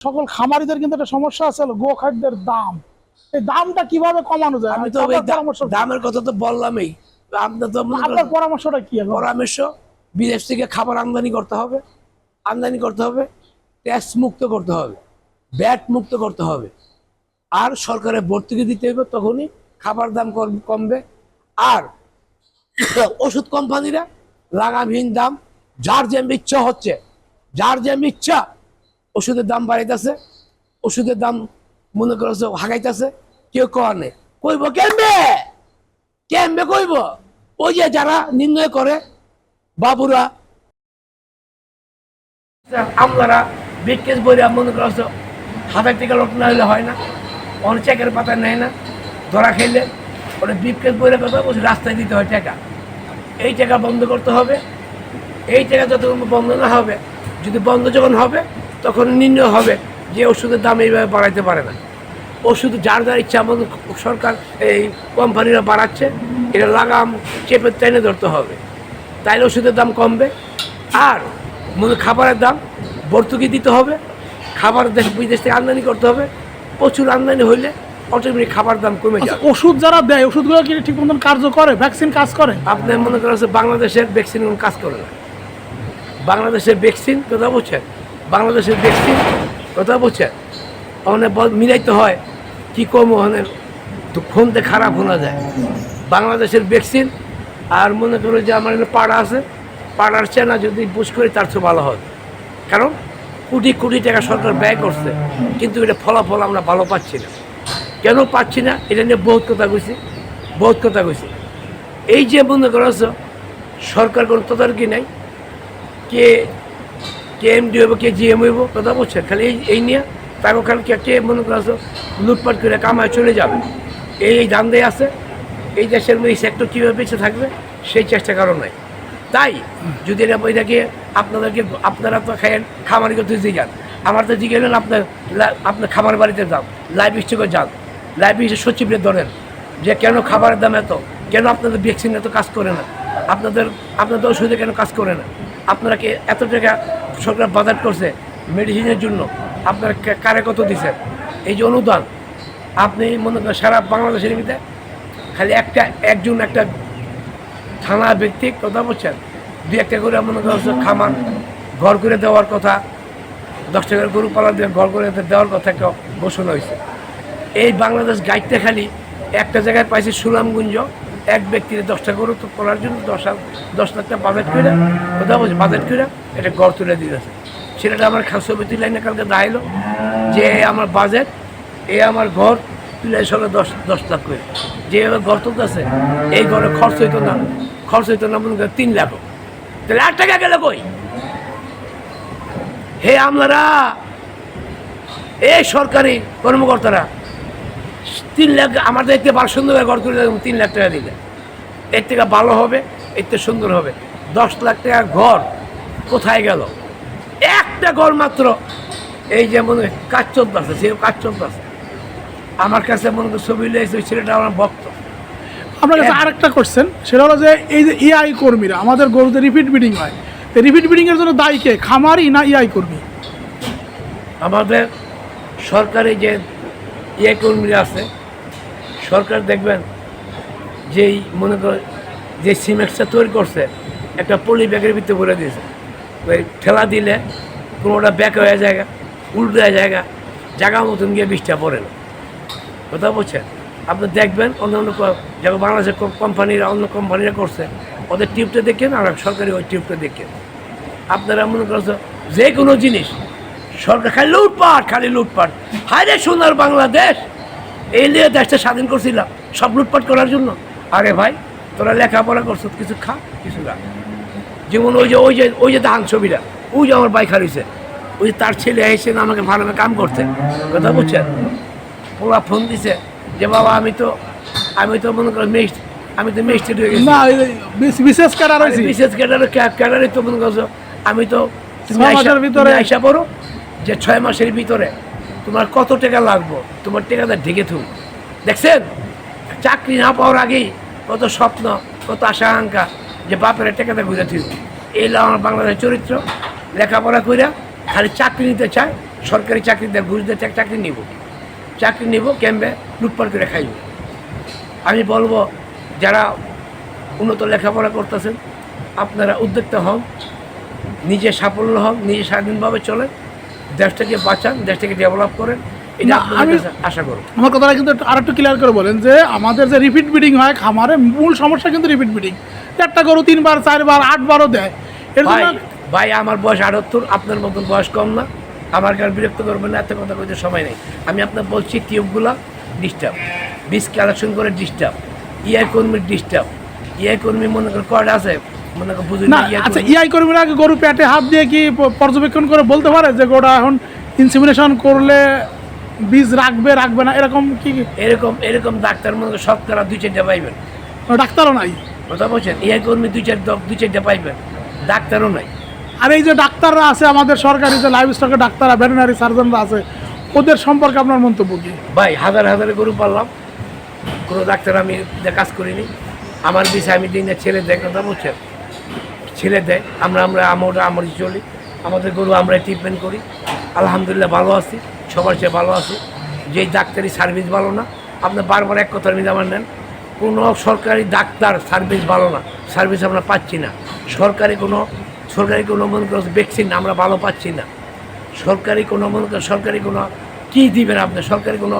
সকল খামারিদের কিন্তু একটা সমস্যা আছে হলো গো খাদ্যের দাম। এই দামটা কীভাবে কমানো যায়? আমি তো দামের কথা তো বললামই। আপনার তো আপনার পরামর্শটা কি পরামর্শ বিদেশ থেকে খাবার আমদানি করতে হবে আমদানি করতে হবে ট্যাক্স মুক্ত করতে হবে ব্যাট মুক্ত করতে হবে। আর সরকারের ভর্তুকি দিতে হবে তখনই খাবার দাম কম- কমবে। আর ওষুধ কোম্পানিরা লাগামহীন দাম যার যে ইচ্ছা হচ্ছে যার যে ইচ্ছা ওষুধের দাম বাড়াইতেছে, ওষুধের দাম মনে করছে হাগাইতেছে, কেউ কর নেই। কইব, কেমবে? কেমবে কইব? ওই যে যারা নির্ণয় করে, বাবুরা, আমলারা বিকেশ বইরা মনে করছে হাজার টাকা লোট না হলে হয় না অনেক চেকের পাতা নেয় না, ধরা খেলে, ওটা বিকেশ বইরা কথা বলছে, রাস্তায় দিতে হয় টাকা। এই টাকা বন্ধ করতে হবে, এই টাকা যতক্ষণ বন্ধ না হবে, যদি বন্ধ যখন হবে তখন নির্ণয় হবে যে ওষুধের দাম এইভাবে বাড়াইতে পারে না। ওষুধ যার যার ইচ্ছা মতো সরকার এই কোম্পানিরা বাড়াচ্ছে এটা লাগাম চেপে টেনে ধরতে হবে। তাইলে ওষুধের দাম কমবে। আর মনে খাবারের দাম ভর্তুকি দিতে হবে। খাবার দেশ বিদেশ থেকে আমদানি করতে হবে। প্রচুর আমদানি হইলে অটোমেটিক খাবার দাম কমে যায় ওষুধ যারা দেয় ওষুধগুলো কি ঠিক মতন কার্য করে ভ্যাকসিন কাজ করে? আপনি মনে করেন বাংলাদেশের ভ্যাকসিন কোনো কাজ করে না। বাংলাদেশের ভ্যাকসিন কথা বলছেন বাংলাদেশের ভ্যাকসিন কথা বলছেন। ওখানে বল- মিলাইতে হয়, কি কম ওখানে ফোনতে খারাপ শোনা যায়। বাংলাদেশের ভ্যাকসিন আর মনে করো যে আমার এখানে পাড়া আছে, পাড়ার চেনা যদি বুঝ করি তার চেয়ে ভালো হয়। কারণ কোটি কোটি টাকা সরকার ব্যয় করছে, কিন্তু এটা ফলাফল আমরা ভালো পাচ্ছি না। কেন পাচ্ছি না? এটা নিয়ে বহুত কথা কইছি, বহুত কথা কইছি। এই যে মনে করছ, সরকার কোনো তদারকি নাই, কে এমডি হইব কে জিএম হইব, কথা বলছে খালি এই এই নিয়ে তাকে খালি কে মনে করছ লুটপাট করে কামায় চলে যাবে। এই এই দাম দিয়ে আছে। এই দেশের এই সেক্টর কীভাবে বেঁচে থাকবে, সেই চেষ্টা কারণ নাই। তাই, যদি এটা এটাকে আপনাদেরকে আপনারা তো খাইয়েন, খামারি করতে দিয়ে যান, আমার তো জিজ্ঞেস আপনার আপনার খামার বাড়িতে যান লাইভ স্টকে যান। লাইভ স্টক সচিবরে ধরেন, যে কেন খাবারের দাম এত? কেন আপনাদের ভ্যাকসিন এত কাজ করে না? আপনাদের আপনাদের ওষুধে কেন কাজ করে না? আপনারা কি এত টাকা সরকার বাজার করছে মেডিসিনের জন্য। আপনার কারে কত দিচ্ছেন এই যে অনুদান, আপনি মনে করেন সারা বাংলাদেশের ভিতরে খালি একটা, একজন একটা থানা ব্যক্তি কথা বলছেন? দু একটা করে মনে করছে খামার, ঘর করে দেওয়ার কথা, দশ টাকার গরু পালা দিয়ে ঘর করে দেওয়ার কথা একটা ঘোষণা হয়েছে। এই বাংলাদেশ গাইডতে খালি একটা জায়গায় পাইছে সুনামগুঞ্জ এক ব্যক্তির দশটা গরু তো করার জন্য দশ দশ লাখ টাকা বাজেট করে কথা বলছে বাজেট করে এটা গড় তুলে দিয়েছে সেটা আমার খাসবিতি লাইনে কালকে দাঁড়াইলো, যে আমার বাজেট এ আমার ঘর তুলে সঙ্গে দশ দশ লাখ করে। যে ঘর তুলতেছে, এই ঘরে খরচ হইতো না, খরচ হইতো না, মনে তিন লাখ। তাহলে আট টাকা গেলে কই? হে আমলারা এই সরকারি কর্মকর্তারা তিন লাখ আমার দেখতে ভালো সুন্দর করে ঘর করে দেবো তিন লাখ টাকা দিলে। এর থেকে ভালো হবে এর থেকে সুন্দর হবে। দশ লাখ টাকার ঘর কোথায় গেল? একটা ঘর মাত্র। এই যে মনে হয় কাজ চলতে আছে সে কাজ চলতে আছে আমার কাছে মনে করি ছবি লেগেছে ওই ছেলেটা আমার ভক্ত। আপনার কাছে আরেকটা কোশ্চেন সেটা হলো যে এই যে এআই কর্মীরা আমাদের গরুতে রিপিট ব্রিডিং হয়। রিপিট ব্রিডিং এর জন্য দায়ী কে খামারি না এআই কর্মী? আমাদের সরকারি যে ইয়ে কর্মীরা আছে। সরকার দেখবেন, যেই মনে কর, যে সিমেন্টটা তৈরি করছে, একটা পলি ব্যাগের ভিতরে ভরে দিয়েছে। ওই ঠেলা দিলে কোনোটা ব্যাক হয়ে জায়গা উল্টো জায়গা জায়গা মতন গিয়ে বৃষ্টিটা পড়ে না। কথা বলছেন? আপনি দেখবেন অন্য অন্য যেমন বাংলাদেশের কোম্পানিরা, অন্য কোম্পানিরা করছে, ওদের টিউবটা দেখেন আর সরকারি ওই টিউবটা দেখেন আপনারা মনে করছ, যে কোনো জিনিস সরকার খালি লুটপাট খালি লুটপাট। হায় রে সোনার বাংলাদেশ! এই নিয়ে দেশটা স্বাধীন করছিলাম সব লুটপাট করার জন্য। আরে ভাই তোরা লেখাপড়া করছ কিছু খা কিছু খা যেমন ওই যে ওই যে ওই যে ধান ছবিটা ওই যে আমার বাইক হারিয়েছে ওই যে তার ছেলে এসে না আমাকে ভালো কাম করতে কথা বুঝছেন? ওরা ফোন দিছে যে বাবা আমি তো আমি তো মনে করি মেস্ট আমি তো গেছি। না বিশেষ ক্যাডার বিশেষ ক্যাডারে ক্যাডারে তো মনে করছ আমি তো ভিতরে- তুমি আইসা পড়ো। যে ছয় মাসের ভিতরে তোমার কত টাকা লাগবো? তোমার টাকাটা ঢেকে থুম দেখছেন? চাকরি না পাওয়ার আগেই কত স্বপ্ন, কত আশা আকাঙ্ক্ষা যে বাপের টাকাটা ঘুরে থুম এই আমার বাংলাদেশের চরিত্র। লেখাপড়া কইরা খালি চাকরি নিতে চায়, সরকারি চাকরিতে ঘুষ দিয়ে চাক- চাকরি নিব। চাকরি নিব, ক্যাম্পে লুটপাট করে খাইব। আমি বলব, যারা উন্নত লেখাপড়া করতেছেন, আপনারা উদ্যোক্তা হন, নিজে সাফল্য হন, নিজে স্বাধীনভাবে চলেন। দেশটাকে বাঁচান দেশটাকে ডেভেলপ করেন এটা আমি- আশা করব। আমার কথাটা কিন্তু আর একটু ক্লিয়ার করে বলেন যে আমাদের যে রিপিট বিডিং হয় খামারে মূল সমস্যা কিন্তু রিপিট বিডিং চারটা গরু তিনবার চারবার আটবারও দেয়। এর ভাই জন্য ভাই আমার বয়স আটাত্তর আপনার মতন বয়স কম না। আমার কার বিরক্ত করবেন না এত কথা কইতে সময় নেই। আমি আপনার বলছি টিউবগুলা ডিস্টার্ব বীজ কালেকশন করে ডিস্টার্ব ইআই কর্মীর ডিস্টার্ব ইআই কর্মী মনে করেন কয়টা আছে? না আচ্ছা ইআই কর্মীরা কি গরু পেটে হাত দিয়ে কি পর্যবেক্ষণ করে বলতে পারে যে গোটা এখন ইনসিমিনেশন করলে বীজ রাখবে রাখবে না? এরকম কি এরকম এরকম ডাক্তার মনে করেন শতকরা দুই চারটা পাইবেন। ডাক্তারও নাই? কথা বলছেন? ইআই কর্মী দুই চার দুই চারটা পাইবেন। ডাক্তারও নাই। আর এই যে ডাক্তাররা আছে আমাদের সরকারি যে লাইভ স্টকের ডাক্তাররা ভেটেনারি সার্জনরা আছে ওদের সম্পর্কে আপনার মন্তব্য কি? ভাই হাজার হাজারে গরু পারলাম কোনো ডাক্তার আমি কাজ করিনি। আমার বিষয়ে আমি দিন ছেলে দেয় কথা বলছেন। ছেলে দেয়। আমরা আমরা আমরা আমরা চলি। আমাদের গরু আমরা ট্রিটমেন্ট করি। আলহামদুলিল্লাহ ভালো আছি। সবার চেয়ে ভালো আছি। যেই ডাক্তারি সার্ভিস ভালো না, আপনি বারবার এক কথা আমি আমার নেন, কোনো সরকারি ডাক্তার সার্ভিস ভালো না। সার্ভিস আমরা পাচ্ছি না। সরকারি কোনো সরকারি কোনো মনে করো ভ্যাকসিন আমরা ভালো পাচ্ছি না। সরকারি কোনো মনে করেন সরকারি কোনো কী দিবেন আপনি? সরকারি কোনো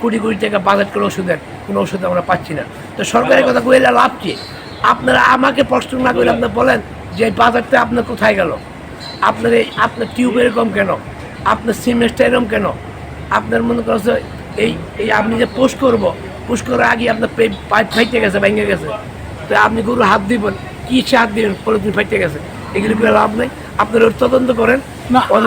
কোটি কোটি টাকা বাজেট করে ওষুধের কোনো ওষুধ আমরা পাচ্ছি না। তো সরকারি কথা কইলে লাভ কি? আপনারা আমাকে প্রশ্ন না করে আপনি বলেন যে এই বাজারটা আপনার কোথায় গেল? আপনার এই আপনার টিউব এরকম কেন? আপনার সিমেন্টটা এরকম কেন? আপনার মনে করছে এই এই আপনি যে পোস্ট করব পোস্ট করার আগে আপনার পে- পাইপ ফাইটে গেছে ভেঙে গেছে। তো আপনি গরু হাত দিবেন কী সে হাত দিবেন? পলিথিন ফাইটে গেছে। এগুলো লাভ নেই। আপনারা ওর তদন্ত করেন।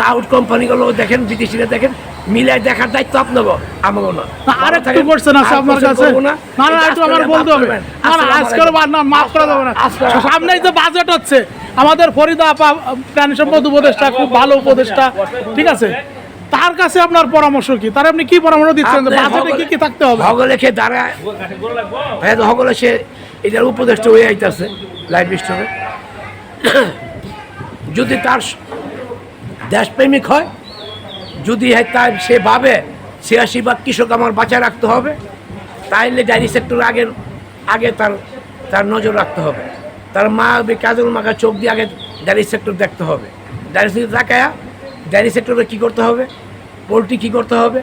আউট কোম্পানিগুলো দেখেন বিদেশিরা দেখেন। মিলাই দেখার দায়িত্ব আপনাকে আমাকে না। না, আর একটু কোশ্চেন আছে আপনার কাছে? না। না একটু আমার বলতে হবে। না না আসসালামু না মাফ করা যাবে না। সামনেই তো বাজেট হচ্ছে আমাদের ফরিদা আপা প্রাণী সম্পদ উপদেষ্টা খুব ভালো উপদেষ্টা ঠিক আছে? তার কাছে আপনার পরামর্শ কি? তার আপনি কি পরামর্শ দিচ্ছেন? যে বাজেটে কি কি থাকতে হবে? হগলে খেয়ে দাঁড়ায়। হ্যাঁ তো হগলে সে এটার উপদেষ্টা হয়ে আইতেছে লাইফ স্টোরে যদি তার দেশপ্রেমিক হয় যদি হ্যাঁ তার সে ভাবে ছিয়াশি ভাগ কৃষক আমার বাঁচায় রাখতে হবে, তাইলে ডায়েরি সেক্টর আগে আগে তার তার নজর রাখতে হবে। তার মা কাজল মাখা চোখ দিয়ে আগে ডায়েরি সেক্টর দেখতে হবে। ডায়েরি সেক্টর তাকায়া, ডায়েরি সেক্টরে কী করতে হবে? পোলট্রি কী করতে হবে?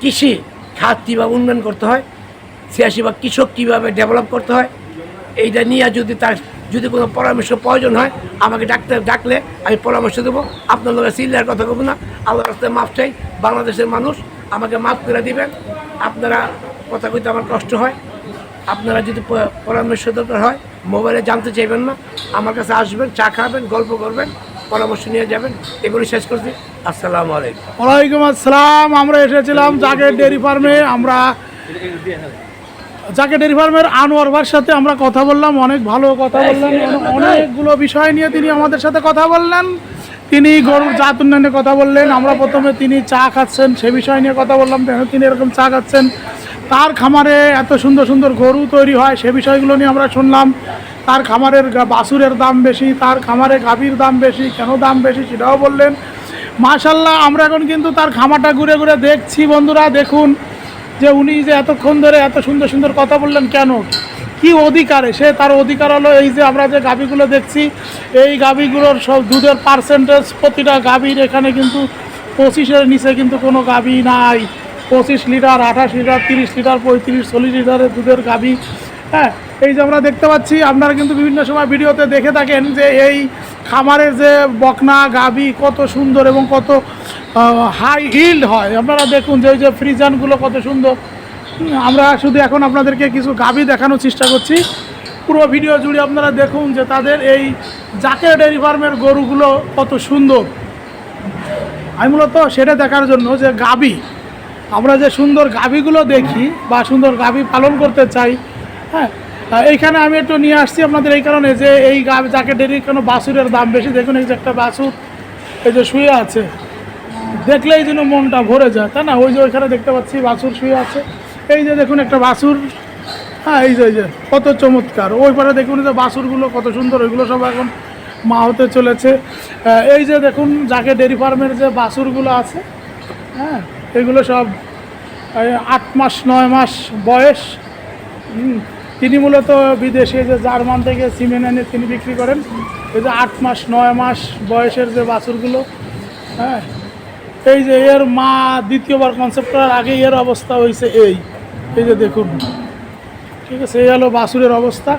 কৃষি খাত কীভাবে উন্নয়ন করতে হয়। ছিয়াশি বা কৃষক কীভাবে ডেভেলপ করতে হয়? এইটা নিয়ে যদি তার যদি কোনো পরামর্শ প্রয়োজন হয়, আমাকে ডাক্তার ডাকলে আমি পরামর্শ দেবো। আপনার লোকের সিল্লার কথা বলব না। আল্লাহ রাস্তায় মাফ চাই। বাংলাদেশের মানুষ আমাকে মাফ করে দিবেন। আপনারা কথা কইতে আমার কষ্ট হয়। আপনারা যদি পরামর্শ দরকার হয়, মোবাইলে জানতে চাইবেন না, আমার কাছে আসবেন, চা খাবেন, গল্প করবেন, পরামর্শ নিয়ে যাবেন। এগুলি শেষ করছি। আসসালামু আলাইকুম। ওয়ালাইকুম আসসালাম। আমরা এসেছিলাম জাকের ডেয়ারি ফার্মে। আমরা জাকে ডেয়ারি ফার্মের আনোয়ার সাথে আমরা কথা বললাম, অনেক ভালো কথা বললেন অনে- অনেকগুলো বিষয় নিয়ে তিনি আমাদের সাথে কথা বললেন। তিনি গরুর জাত উন্নয়নের কথা বললেন, আমরা প্রথমে তিনি চা খাচ্ছেন, সে বিষয় নিয়ে কথা বললাম, তিনি এরকম চা খাচ্ছেন। তার খামারে এত সুন্দর সুন্দর গরু তৈরি হয়, সে বিষয়গুলো নিয়ে আমরা শুনলাম। তার খামারের বাছুরের দাম বেশি, তার খামারে গাভীর দাম বেশি, কেন দাম বেশি সেটাও বললেন। মাশাল্লাহ আমরা এখন কিন্তু তার খামারটা ঘুরে ঘুরে দেখছি, বন্ধুরা, দেখুন। যে উনি যে এতক্ষণ ধরে এত সুন্দর সুন্দর কথা বললেন কেন? কি অধিকারে? সে তার অধিকার হলো এই যে আমরা যে গাভীগুলো দেখছি, এই গাভীগুলোর সব দুধের পার্সেন্টেজ প্রতিটা গাভীর এখানে কিন্তু পঁচিশের নিচে কিন্তু কোনো গাভী নাই। পঁচিশ লিটার, আঠাশ লিটার, তিরিশ লিটার, পঁয়ত্রিশ, চল্লিশ লিটারের দুধের গাভী। হ্যাঁ এই যে আমরা দেখতে পাচ্ছি, আপনারা কিন্তু বিভিন্ন সময় ভিডিওতে দেখে থাকেন যে এই খামারের যে বকনা গাভী কত সুন্দর এবং কত হাই হিল্ড হয়। আপনারা দেখুন যে ওই যে ফ্রিজানগুলো কত সুন্দর। আমরা শুধু এখন আপনাদেরকে কিছু গাভী দেখানোর চেষ্টা করছি। পুরো ভিডিও জুড়ে আপনারা দেখুন যে তাদের এই জাকে ডেয়ারি ফার্মের গরুগুলো কত সুন্দর। আমি মূলত সেটা দেখার জন্য যে গাভী, আমরা যে সুন্দর গাভীগুলো দেখি বা সুন্দর গাভী পালন করতে চাই হ্যাঁ এইখানে আমি একটু নিয়ে আসছি আপনাদের এই কারণে যে এই গাভী যাকে ডেরির কোনো বাছুরের দাম বেশি। দেখুন এই যে একটা বাছুর, এই যে শুয়ে আছে। দেখলেই যেন মনটা ভরে যায়, তাই না? ওই যে ওইখানে দেখতে পাচ্ছি বাছুর শুয়ে আছে। এই যে দেখুন একটা বাছুর। হ্যাঁ এই যে এই যে, কত চমৎকার। ওই পারে দেখুন যে বাছুরগুলো কত সুন্দর, ওইগুলো সব এখন মা হতে চলেছে। এই যে দেখুন, যাকে ডেরি ফার্মের যে বাছুরগুলো আছে হ্যাঁ এগুলো সব আট মাস, নয় মাস বয়স। তিনি মূলত বিদেশে যে জার্মান থেকে সিমেন্ট এনে তিনি বিক্রি করেন। এই যে আট মাস, নয় মাস বয়সের যে বাছুরগুলো হ্যাঁ এই যে এর মা দ্বিতীয়বার কনসেপ্ট করার আগে এর অবস্থা হয়েছে এই। এই যে দেখুন। ঠিক আছে, এই হলো বাছুরের অবস্থা।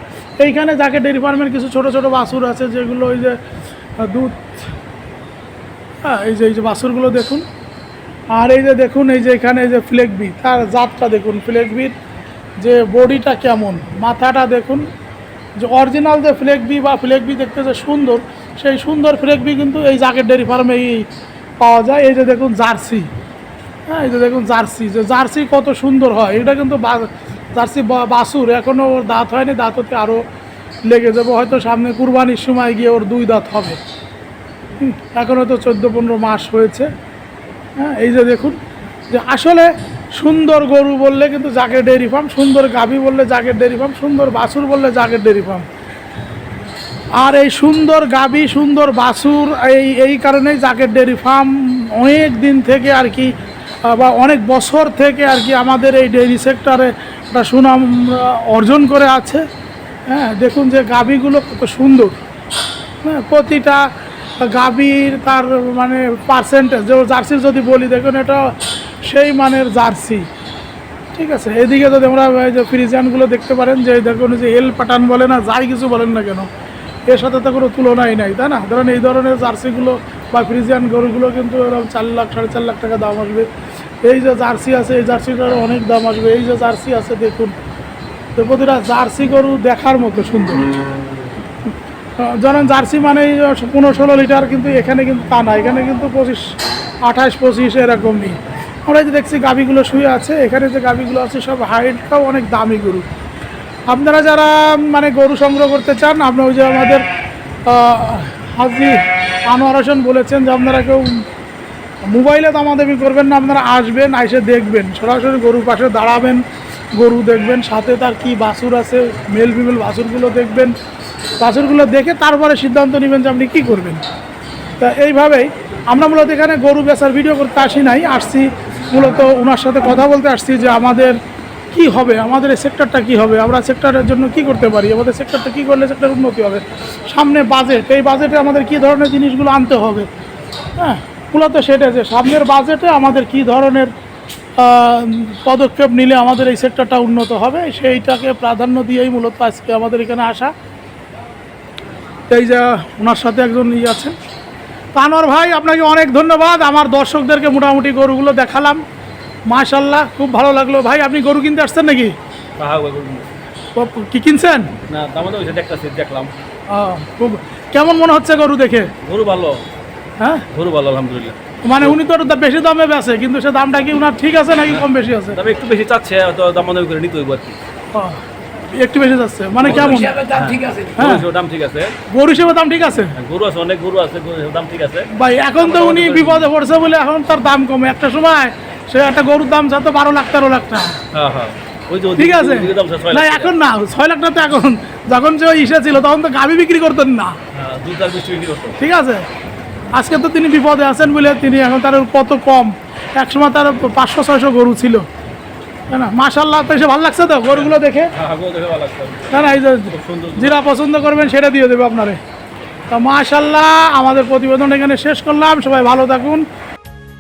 এইখানে যাকে ডেয়ারি ফার্মের কিছু ছোট ছোট বাছুর আছে, যেগুলো ওই যে দুধ হ্যাঁ এই যে এই যে বাছুরগুলো দেখুন। আর এই যে দেখুন, এই যে এখানে এই যে ফ্লেগবি তার জাতটা দেখুন ফ্লেগবির যে বডিটা কেমন, মাথাটা দেখুন। যে অরিজিনাল যে ফ্লেগবি বা ফ্লেগবি দেখতে যে সুন্দর, সেই সুন্দর ফ্লেগবি কিন্তু এই জাকের ডেয়ারি ফার্মেই পাওয়া যায়। এই যে দেখুন জার্সি। হ্যাঁ এই যে দেখুন জার্সি। যে জার্সি কত সুন্দর হয়। এটা কিন্তু জার্সি বা- বাছুর এখনও ওর দাঁত হয়নি দাঁত হতে আরও লেগে যাব। হয়তো সামনে কুরবানির সময় গিয়ে ওর দুই দাঁত হবে। হুম, এখনও তো চোদ্দ পনেরো মাস হয়েছে। হ্যাঁ এই যে দেখুন যে আসলে সুন্দর গরু বললে কিন্তু জাকের ডেয়ারি ফার্ম সুন্দর গাভী বললে জাকের ডেয়ারি ফার্ম সুন্দর বাছুর বললে জাকের ডেয়ারি ফার্ম। আর এই সুন্দর গাবি, সুন্দর বাছুর এই এই কারণেই জাকের ডেয়ারি ফার্ম অনেক দিন থেকে আর কি বা অনেক বছর থেকে আর কি আমাদের এই ডেয়ারি সেক্টরে একটা সুনাম অর্জন করে আছে। হ্যাঁ দেখুন যে গাবিগুলো কত সুন্দর। হ্যাঁ প্রতিটা গাভীর তার মানে পার্সেন্টেজ যে জার্সির যদি বলি, দেখুন এটা সেই মানের জার্সি। ঠিক আছে, এদিকে যদি আমরা যে ফ্রিজিয়ানগুলো দেখতে পারেন, যে দেখুন যে এল পাটান বলে না, যাই কিছু বলেন না কেন। এর সাথে তো কোনো তুলনাই নাই, তাই না? ধরেন এই ধরনের জার্সিগুলো বা ফ্রিজিয়ান গরুগুলো কিন্তু এরকম চার লাখ, সাড়ে চার লাখ টাকা দাম আসবে। এই যে জার্সি আছে, এই জার্সিটারও অনেক দাম আসবে। এই যে জার্সি আছে, দেখুন। তো প্রতিটা জার্সি গরু দেখার মতো সুন্দর। ধরেন জার্সি মানে পনেরো, ষোলো লিটার কিন্তু এখানে কিন্তু তা না। এখানে কিন্তু পঁচিশ, আঠাশ, পঁচিশ এরকমই আমরা এই যে দেখছি গাভিগুলো শুয়ে আছে। এখানে যে গাভিগুলো আছে, সব হাইটটাও অনেক দামি গরু। আপনারা যারা মানে গরু সংগ্রহ করতে চান আপনার ওই যে আমাদের হাজি আনোয়ার হোসেন বলেছেন যে আপনারা কেউ মোবাইলে দামাদামি করবেন না, আপনারা আসবেন এসে দেখবেন, সরাসরি গরুর পাশে দাঁড়াবেন, গরু দেখবেন, সাথে তার কি বাছুর আছে, মেল ফিমেল বাছুরগুলো দেখবেন, বাছুরগুলো দেখে তারপরে সিদ্ধান্ত নেবেন যে আপনি কী করবেন। তা এইভাবেই আমরা মূলত এখানে গরু বেচার ভিডিও করতে আসি নাই, আসছি মূলত ওনার সাথে কথা বলতে আসছি যে আমাদের কি হবে? আমাদের এই সেক্টরটা কি হবে? আমরা সেক্টরের জন্য কি করতে পারি? আমাদের সেক্টরটা কি করলে সেক্টর উন্নতি হবে? সামনে বাজেট এই বাজেটে আমাদের কি ধরনের জিনিসগুলো আনতে হবে? হ্যাঁ মূলত সেটা যে সামনের বাজেটে আমাদের কি ধরনের পদক্ষেপ নিলে আমাদের এই সেক্টরটা উন্নত হবে, সেইটাকে প্রাধান্য দিয়েই মূলত আজকে আমাদের এখানে আসা। এই যে ওনার সাথে একজন ই আছেন। তানোর ভাই, আপনাকে অনেক ধন্যবাদ। আমার দর্শকদেরকে মোটামুটি গরুগুলো দেখালাম। মাশাল্লাহ খুব ভালো লাগল। ভাই আপনি গরু কিনতে আসছেন নাকি? গরু ও, কি কিনছেন? না দেখলাম। খুব কেমন মনে হচ্ছে গরু দেখে? গরু ভালো। হ্যাঁ? গরু ভালো আলহামদুলিল্লাহ। মানে উনি তো বেশি দামে বেচে কিন্তু সে দামটা কি উনার ঠিক আছে নাকি কম বেশি আছে? তবে একটু বেশি চাচ্ছে তো দাম দামি করে নিতে হইব আর কি। একটু বেশি যাচ্ছে মানে কেমন? দাম ঠিক আছে। হ্যাঁ। দাম ঠিক আছে। গরু হিসেবে দাম ঠিক আছে? গরু আছে অনেক গরু আছে দাম ঠিক আছে। ভাই এখন তো উনি বিপদে পড়ছে বলে এখন তার দাম কমে। একটা সময় সে একটা গরুর দাম যত বারো লাখ তেরো লাখ টাকা। ঠিক আছে? না এখন না ছয় লাখ টাকা তো এখন। যখন যে ওই ইসে ছিল তখন তো গাভি বিক্রি করতেন না। হ্যাঁ, ঠিক আছে? আজকে তো তিনি বিপদে আছেন বলে তিনি এখন তার কত কম। একসময় তার পাঁচশো ছয়শো গরু ছিল। না? মাশাল্লাহ তো এসে ভালো লাগছে তো গরুগুলো দেখে? হ্যাঁ তাই না এই যে যেটা পছন্দ করবেন সেটা দিয়ে দেবে আপনারে। তা মাশাল্লাহ আমাদের প্রতিবেদন এখানে শেষ করলাম। সবাই ভালো থাকুন।